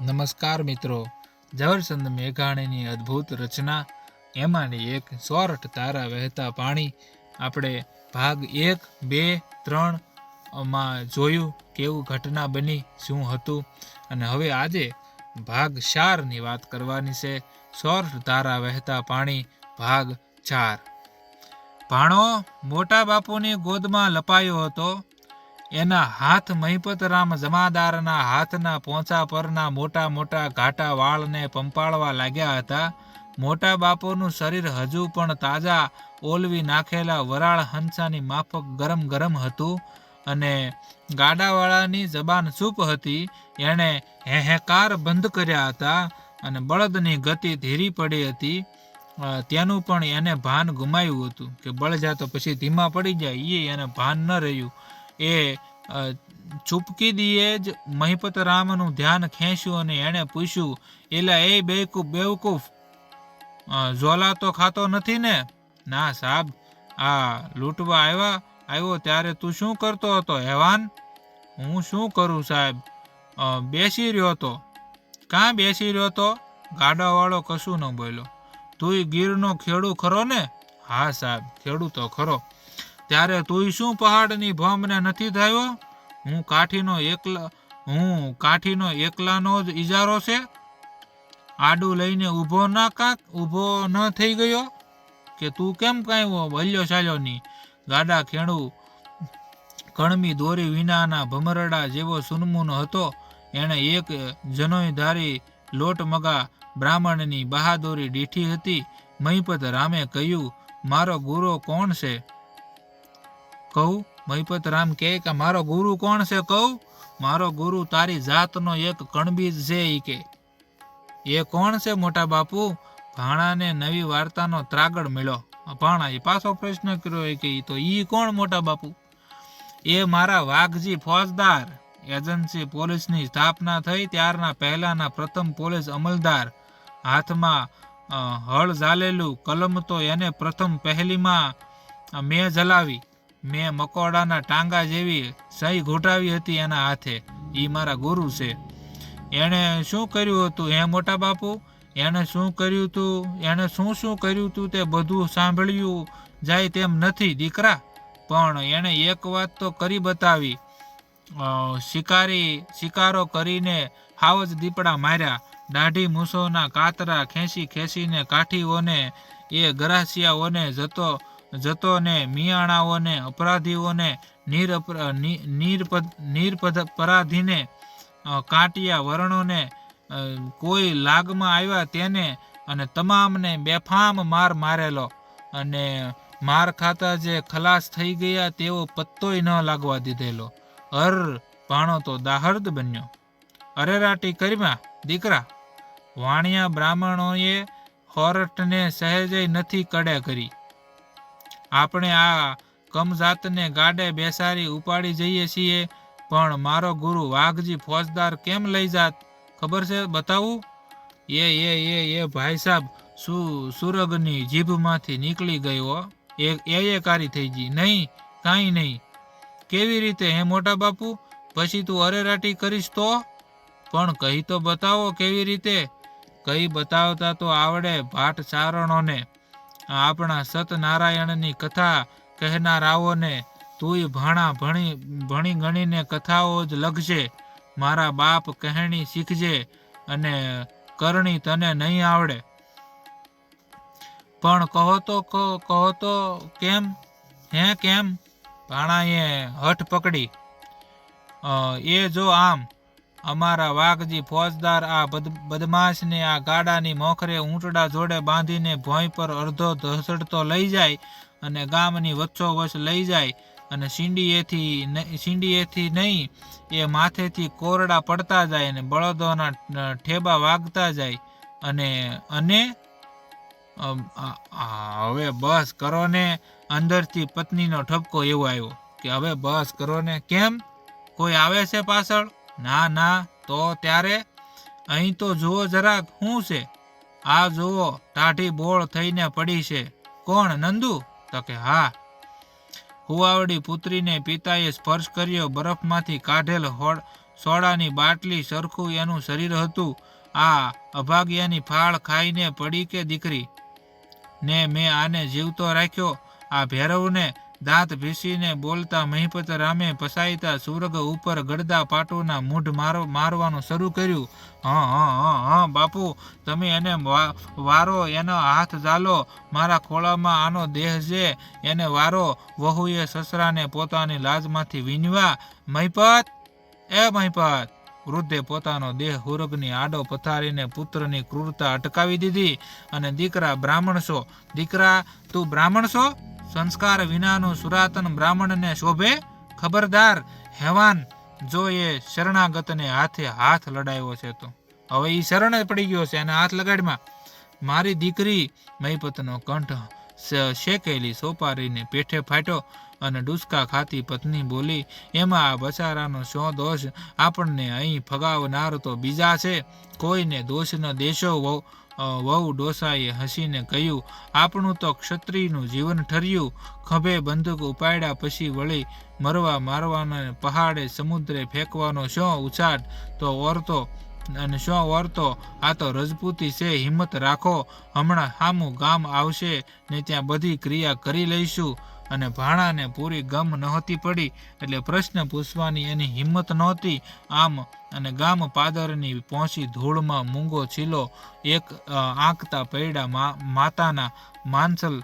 નમસ્કાર મિત્રો. ઝવરચંદ મેઘાણીની અદ્ભુત રચના, એમાંની એક સોરઠ તારા વહેતા પાણી, આપણે ભાગ એક, બે, ત્રણમાં જોયું કેવું ઘટના બની, શું હતું, અને હવે આજે ભાગ ચારની વાત કરવાની છે, સોરઠ તારા વહેતા પાણી, ભાગ ચાર. ભાણો મોટા બાપુની ગોદમાં લપાયો હતો એના હાથ મહિપતરામ જમાદારના હાથના પોંચા પરના મોટા મોટા ઘાટા વાળને પંપાળવા લાગ્યા હતા. મોટા બાપોનું શરીર હજુ પણ તાજા ઓલવી નાખેલા વરાળ હંસાની માફક ગરમ ગરમ હતું અને ગાડાવાળાની જબાન ચૂપ હતી. એણે હેહેકાર બંધ કર્યા હતા અને બળદની ગતિ ધીરી પડી હતી. તેનું પણ એને ભાન ગુમાવ્યું હતું કે બળજા તો પછી ધીમા પડી જાય એ એને ભાન ન રહ્યું. એ અ, ચૂપકી દીએ જ મહિપત રામનું ધ્યાન ખેંચ્યું અને એણે પૂછ્યું એલા એ બેવકૂફ બેવકૂફ ઝોલા તો ખાતો નથી ને? ના સાહેબ આ લૂંટવા આવ્યા આવ્યો ત્યારે તું શું કરતો હતો હેવાન? હું શું કરું સાહેબ? બેસી રહ્યો તો. કાં બેસી રહ્યો તો? ગાડાવાળો કશું ન બોલ્યો. તુંય ગીરનો ખેડૂ ખરો ને? હા સાહેબ ખેડૂતો ખરો. ત્યારે તુંય શું પહાડની ભમને નથી થયો? હું કાઠીનો એકલા, હું કાઠીનો એકલાનો જ ઈજારો છે? આડું લઈને ઊભો ના કાક, ઊભો ન થઈ ગયો? કે તું કેમ કાંઈ ભલ્યો ચાલ્યો નહીં ગાડા ખેડું કણમી દોરી વિનાના ભમરડા જેવો સુનમુનો હતો. એણે એક જનોય ધારી લોટ મગા બ્રાહ્મણની બહાદુરી દીઠી હતી. મહીપત રામે કહ્યું, મારો ગુરુ કોણ છે? કહું? મહિપત રામ કહે કે, મારો ગુરુ કોણ છે કહું? મારો ગુરુ તારી જાતનો એક કણબીજ છે એ કે. એ કોણ છે મોટા બાપુ? ભાણાને નવી વાર્તાનો ત્રાગડ મળ્યો. ભાણા એ પાછો પ્રશ્ન કર્યો એ કે તો ઈ કોણ મોટા બાપુ? એ મારા વાઘજી ફોજદાર. એજન્સી પોલીસની સ્થાપના થઈ ત્યારના પહેલાના પ્રથમ પોલીસ અમલદાર. હાથમાં હળ ઝાલેલું કલમ તો એને પ્રથમ પહેલીમાં મેં જલાવી મેં મકોડાના ટાંગા જેવી સહી ઘૂંટાવી હતી એના હાથે. એ મારા ગુરુ છે. એણે શું કર્યું હતું? હે મોટા બાપુ, એણે શું કર્યું હતું એણે શું શું કર્યું હતું તે બધું સાંભળ્યું જાય તેમ નથી, દીકરા. પણ એણે એક વાત તો કરી બતાવી. શિકારી, શિકારો કરીને હાવજ દીપડા માર્યા. દાઢી મૂસોના કાતરા ખેંચી ખેંચીને કાઠીઓને, એ ગરાસિયાઓને જતો જતો ને મિયાણાઓને, અપરાધીઓને નિરપર નિ- નિરપદ નિરપદ પરાધીને કાંટિયા વર્ણોને કોઈ લાગમાં આવ્યા તેને અને તમામને બેફામ માર મારેલો અને માર ખાતા જે ખલાસ થઈ ગયા તેવો પત્તોય ન લાગવા દીધેલો. અર ભાણો તો દાહર્દ બન્યો. અરેરાટી કરીમાં, દીકરા, વાણિયા બ્રાહ્મણોએ હોરટને સહેજય નથી કડે કરી. આપણે આ કમજાતને ગાડે બેસારી ઉપાડી જઈએ છીએ, પણ મારો ગુરુ વાઘજી ફોજદાર કેમ લઈ જાત? ખબર છે? બતાવું? એ એ એ એ ભાઈ સાહેબ સુ, સુરગની જીભમાંથી નીકળી ગયો એ એ કારી થઈ ગઈ. નહીં, કાંઈ નહીં. કેવી રીતે હે મોટા બાપુ? પછી તું અરેરાટી કરીશ તો? પણ કહી તો બતાવો કેવી રીતે? કઈ બતાવતા તો આવડે ભાટ ચારણોને. આપણા સતનારાયણની કથા કહેનારાઓને તુંય ભાણા ભણી ભણી ગણીને કથાઓ જ લખજે. મારા બાપ કહેણી શીખજે અને કરણી તને નહીં આવડે. પણ કહો તો કહો તો કેમ? હે કેમ? ભાણાએ હઠ પકડી. એ જો આમ અમારા વાઘજી ફોજદાર આ બદ- બદમાશને આ ગાડાની મોખરે ઊંટડા જોડે બાંધીને ભોંય પર અડધો ધસડતો લઈ જાય અને ગામની વચ્ચોવચ લઈ જાય અને શીંડીએથી ન- શીંડીએથી નહીં, એ માથેથી કોરડા પડતા જાય અને બળદોના ઠેબા વાગતા જાય અને અને હવે બસ કરો ને અંદરથી પત્નીનો ઠપકો એવો આવ્યો કે હવે બસ કરો ને કેમ? કોઈ આવે છે પાછળ? ના ના, તો ત્યારે અહીં તો જુઓ જરાક શું છે? આ જુઓ, ટાઢી બોળ થઈને પડી છે. કોણ? નંદુ? તો કે હા. હુવાવડી પુત્રીને પિતાએ સ્પર્શ કર્યો, બરફમાંથી કાઢેલ હોડ સોડાની બાટલી સરખું એનું શરીર હતું. આ અભાગ્યાની ફાળ ખાઈને પડી કે દીકરી? ને મેં આને જીવતો રાખ્યો. આ ભૈરવને દાંત ભીસીને બોલતા મહિપત રામે પસાઈતા સુરગ ઉપર ગળદા પાટોના મૂઢ મારો મારવાનું શરૂ કર્યું. હા હા હા હા, બાપુ, તમે એને વારો એનો હાથ ઝાલો. મારા ખોળામાં આનો દેહ છે. એને વારો. વહુએ સસરાને પોતાની લાજમાંથી વીનવા મહિપત, એ મહિપત. વૃદ્ધે પોતાનો દેહ હુરગની આડો પથારીને પુત્રની ક્રૂરતા અટકાવી દીધી. અને દીકરા બ્રાહ્મણ છો દીકરા, તું બ્રાહ્મણ છો સંસ્કાર વિનાનું સુરાતન બ્રાહ્મણને શોભે ખબરદાર હેવાન જો એ શરણાગતને હાથે હાથ લડાયો છે તો. હવે એ શરણ પડી ગયો છે અને હાથ લગાડમાં મારી દીકરી મહીપતનો કંઠ શેકેલી સોપારીને પેઠે ફાટ્યો અને ડુસકા ખાતી પત્ની બોલી, એમાં આ બચારાનો શો દોષ આપણને અહીં ફગાવનાર તો બીજા છે. કોઈને દોષ ન દેશો વહુ ડોસાએ હસીને કહ્યું, આપણું તો ક્ષત્રિયનું જીવન ઠર્યું. ખભે બંદૂક ઉપાડ્યા પછી વળી મરવા મારવાનો પહાડે સમુદ્રે ફેંકવાનો શું ઉછાટ તો ઓરતો અને શું ઓરતો? આ તો રજપૂતી છે, હિંમત રાખો. હમણાં સામું ગામ આવશે ને ત્યાં બધી ક્રિયા કરી લઈશું. અને ભાણાને પૂરી ગમ નહોતી પડી એટલે પ્રશ્ન પૂછવાની એની હિંમત નહોતી. આમ અને ગામ પાદરની પહોંચી ધૂળમાં મૂંગો છીલો, એક આંકતા પૈડા માતાના માનસલ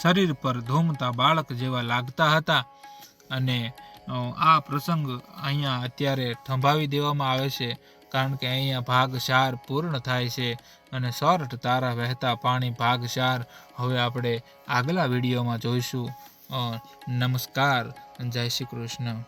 શરીર પર ધૂમતા બાળક જેવા લાગતા હતા. અને આ પ્રસંગ અહીંયા અત્યારે થંભાવી દેવામાં આવે છે. કારણ કે અહીંયા ભાગ ચાર પૂર્ણ થાય છે અને સોરઠ તારા વહેતા પાણી ભાગ ચાર હવે આપણે આગલા વિડીયોમાં જોઈશું. નમસ્કાર. જય શ્રી કૃષ્ણ.